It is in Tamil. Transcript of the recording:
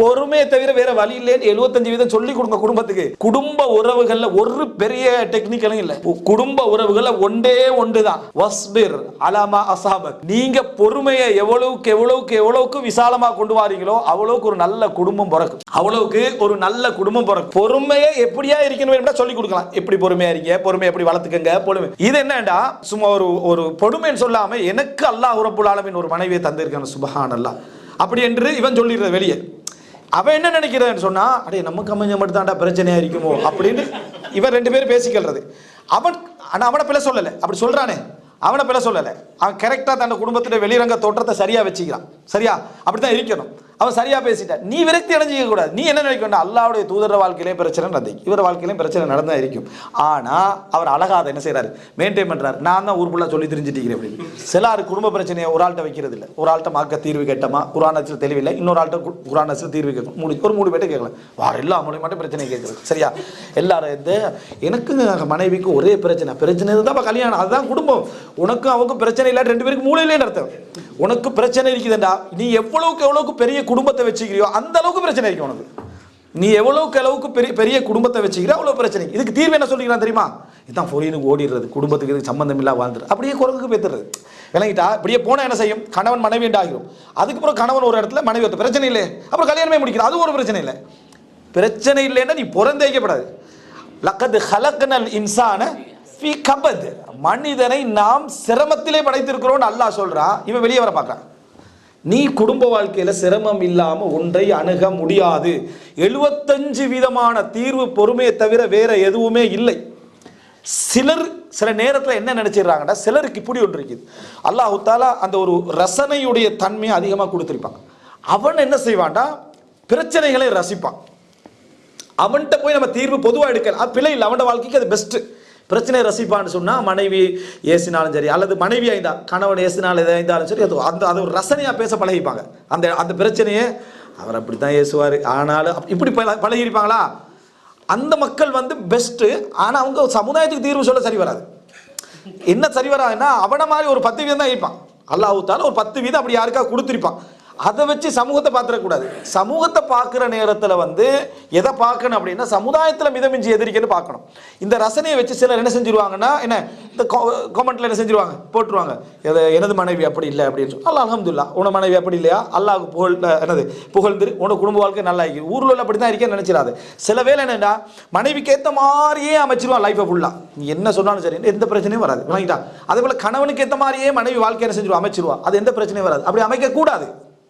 பொறுமையை தவிர வேற வழி இல்லைன்னு எழுபத்தஞ்சு வீதம் சொல்லி கொடுங்க குடும்பத்துக்கு. குடும்ப உறவுகள்ல ஒரு பெரிய டெக்னிக்கலும் இல்ல. குடும்ப உறவுகள்ல ஒன்றே ஒன்றுதான். வஸ்பிர் அலாமா அசாபக். நீங்க பொறுமையை எவ்வளவுக்கு எவ்வளவுக்கு எவ்வளவுக்கு விசாலமா கொண்டு வாரீங்களோ அவ்வளவுக்கு ஒரு நல்ல குடும்பம் பிறக்கும். அவ்வளவுக்கு ஒரு நல்ல குடும்பம் பிறக்கும். பொறுமையை எப்படியா இருக்கணும் சொல்லி கொடுக்கலாம். எப்படி பொறுமையா இருக்கீங்க? பொறுமையை எப்படி வளர்த்துக்கங்க? பொறுமை. இது என்னடா சும்மா ஒரு ஒரு பொறுமைன்னு சொல்லாம எனக்கு அல்லாஹ் ரப்புல் ஒரு மனைவியை தந்திருக்கான சுபஹான் அல்லா அப்படி என்று இவன் சொல்லிடுறது வெளியே. அவன் என்ன நினைக்கிறான்னு சொன்னா அடே நமக்கு அமைஞ்ச மட்டும் தான்டா பிரச்சனையா இருக்குமோ அப்படின்னு இவன் ரெண்டு பேரும் பேசிக்கிறது அவன் ஆனா அவனை பிள்ளை சொல்லலை. அப்படி சொல்றானே. அவனை பிள்ளை சொல்லலை. அவன் கரெக்டாக தன் குடும்பத்தில் வெளிரங்க தோற்றத்தை சரியா வச்சுக்கிறான். சரியா? அப்படித்தான் இருக்கணும். அவன் சரியா பேசிட்டான். நீ விரக்தி அடைஞ்சிக்க கூடாது. நீ என்ன நினைக்க வேண்டாம்? அல்லாவுடைய தூதர வாழ்க்கையிலே பிரச்சனை நடந்து இவர் வாழ்க்கையிலையும் பிரச்சனை நடந்தா இருக்கும். ஆனா அவர் அழகா அதை என்ன செய்யறாரு மெயின்டைன் பண்றாரு. நான் தான் ஊர் ஃபுல்லாக சொல்லி தெரிஞ்சுட்டு அப்படின்னு. சிலாரு குடும்ப பிரச்சனையை ஒரு ஆள்கிட்ட வைக்கிறது இல்லை ஒரு ஆள்கிட்ட மாக்க தீர்வு கேட்டமா? குரானத்தில் தெளிவில்லை. இன்னொரு ஆள்கிட்ட கு- குரானத்தில் தீர்வு கேட்கணும். மூணு ஒரு மூணு பேர்ட்ட கேட்கலாம். வார எல்லா மூணு மட்டும் பிரச்சனை கேட்குறது. சரியா? எல்லாரும் இந்த எனக்கு மனைவிக்கு ஒரே பிரச்சனை. பிரச்சனை இருந்தால் கல்யாணம். அதுதான் குடும்பம். உனக்கும் அவனுக்கும் பிரச்சனை இல்லை ரெண்டு பேருக்கு மூளையிலே அர்த்தம் உனக்கு பிரச்சனை இருக்குதுண்டா. நீ எவ்வளவுக்கு எவ்வளவுக்கு பெரிய குடும்பத்தை வச்சுக்கிறியோ அந்த அளவுக்கு பிரச்சனை இருக்கு உனக்கு. நீ எவ்வளவுக்கு அளவுக்கு பெரிய பெரிய குடும்பத்தை வச்சுக்கிற அவ்வளோ பிரச்சனை. இதுக்கு தீர்வு என்ன சொல்லிக்கிறான் தெரியுமா? இதுதான் பொரியனுக்கு ஓடிடுறது. குடும்பத்துக்கு இதுக்கு சம்மந்தம் இல்லாமல் வாழ்ந்துரு. அப்படியே குரங்குக்கு பேத்துறது. விளங்கிட்டா இப்படியே போனால் என்ன செய்யும்? கணவன் மனைவி என்று ஆகிரும் அதுக்கப்புறம் கணவன் ஒரு இடத்துல மனைவி ஒருத்த பிரச்சனை இல்லை அப்புறம் கல்யாணமே முடிக்கிறது அது ஒரு பிரச்சனை இல்லை. பிரச்சனை இல்லைன்னா நீ பிறந்தேக்கப்படாது லக்கது ஹலக்கனல் இன்சான ஃபி கபத். மனிதனை நாம் சிரமத்திலே படைத்திருக்கிறோம்னு அல்லாஹ் சொல்கிறான் இவன் வெளியே வர பார்க்கறான். நீ குடும்ப வாழ்க்கையில் சிரமம் இல்லாமல் ஒன்றை அணுக முடியாது. எழுபத்தஞ்சு விதமான தீர்வு பொறுமையை தவிர வேற எதுவுமே இல்லை. சிலர் சில நேரத்தில் என்ன நினச்சிடுறாங்கன்னா சிலருக்கு இப்படி ஒன்று இருக்குது. அல்லாஹ் தாலா அந்த ஒரு ரசனையுடைய தன்மையை அதிகமாக கொடுத்துருப்பாங்க. அவன் என்ன செய்வான்டா பிரச்சனைகளை ரசிப்பான். அவன்கிட்ட போய் நம்ம தீர்வு பொதுவாக எடுக்கலாம் அது பிழை இல்லை. அவனோட வாழ்க்கைக்கு அது பெஸ்ட்டு பிரச்சனை ரசிப்பான்னு சொன்னால் மனைவி ஏசினாலும் சரி அல்லது மனைவி ஐந்தா கணவன் ஏசினாலும் எதாக ஐந்தாலும் சரி அது அந்த அது ஒரு ரசனையாக பேச பழகிப்பாங்க. அந்த அந்த பிரச்சனையே அவர் அப்படி தான் ஏசுவார். ஆனாலும் இப்படி பழ பழகிருப்பாங்களா அந்த மக்கள் வந்து பெஸ்ட்டு ஆனால் அவங்க சமுதாயத்துக்கு தீர்வு சொல்ல சரி வராது. என்ன சரி வராதுன்னா அவனை மாதிரி ஒரு பத்து வீதம் தான் இருப்பான் அல்லாஹூத்தால ஒரு பத்து வீதம் அப்படி யாருக்கா கொடுத்துருப்பான். அதை வச்சு சமூகத்தை பார்த்துடக்கூடாது. சமூகத்தை பார்க்குற நேரத்தில் வந்து எதை பார்க்கணும் அப்படின்னா சமுதாயத்தில் மிதமிஞ்சி எதிரிக்கன்னு பார்க்கணும். இந்த ரசனையை வச்சு சிலர் என்ன செஞ்சிருவாங்கன்னா என்ன இந்த கமெண்ட்டில் என்ன செஞ்சிருவாங்க? போட்டுருவாங்க. எது எனது மனைவி அப்படி இல்லை அப்படின்னு சொல்லி. அல்லா அலமதுல்லா உன மனைவி அப்படி இல்லையா? அல்லாஹ் புகழ் என்னது புகழ்ந்து உனக்கு குடும்ப வாழ்க்கை நல்லா இருக்கு. ஊரில் உள்ள அப்படி தான் இருக்கேன்னு நினச்சிடாது. சில வேலை என்னென்னா மனைவிக்கு ஏற்ற மாதிரியே அமைச்சிருவான் லைஃபை ஃபுல்லாக நீ என்ன சொன்னாலும் சரி எந்த பிரச்சனையும் வராது. வாங்கிட்டா அதே போல் கணவனுக்கு ஏற்ற மாதிரியே மனைவி வாழ்க்கை என்ன செஞ்சிருவா? அமைச்சிருவா. அது எந்த பிரச்சனையும் வராது. அப்படி அமைக்கக்கூடாது.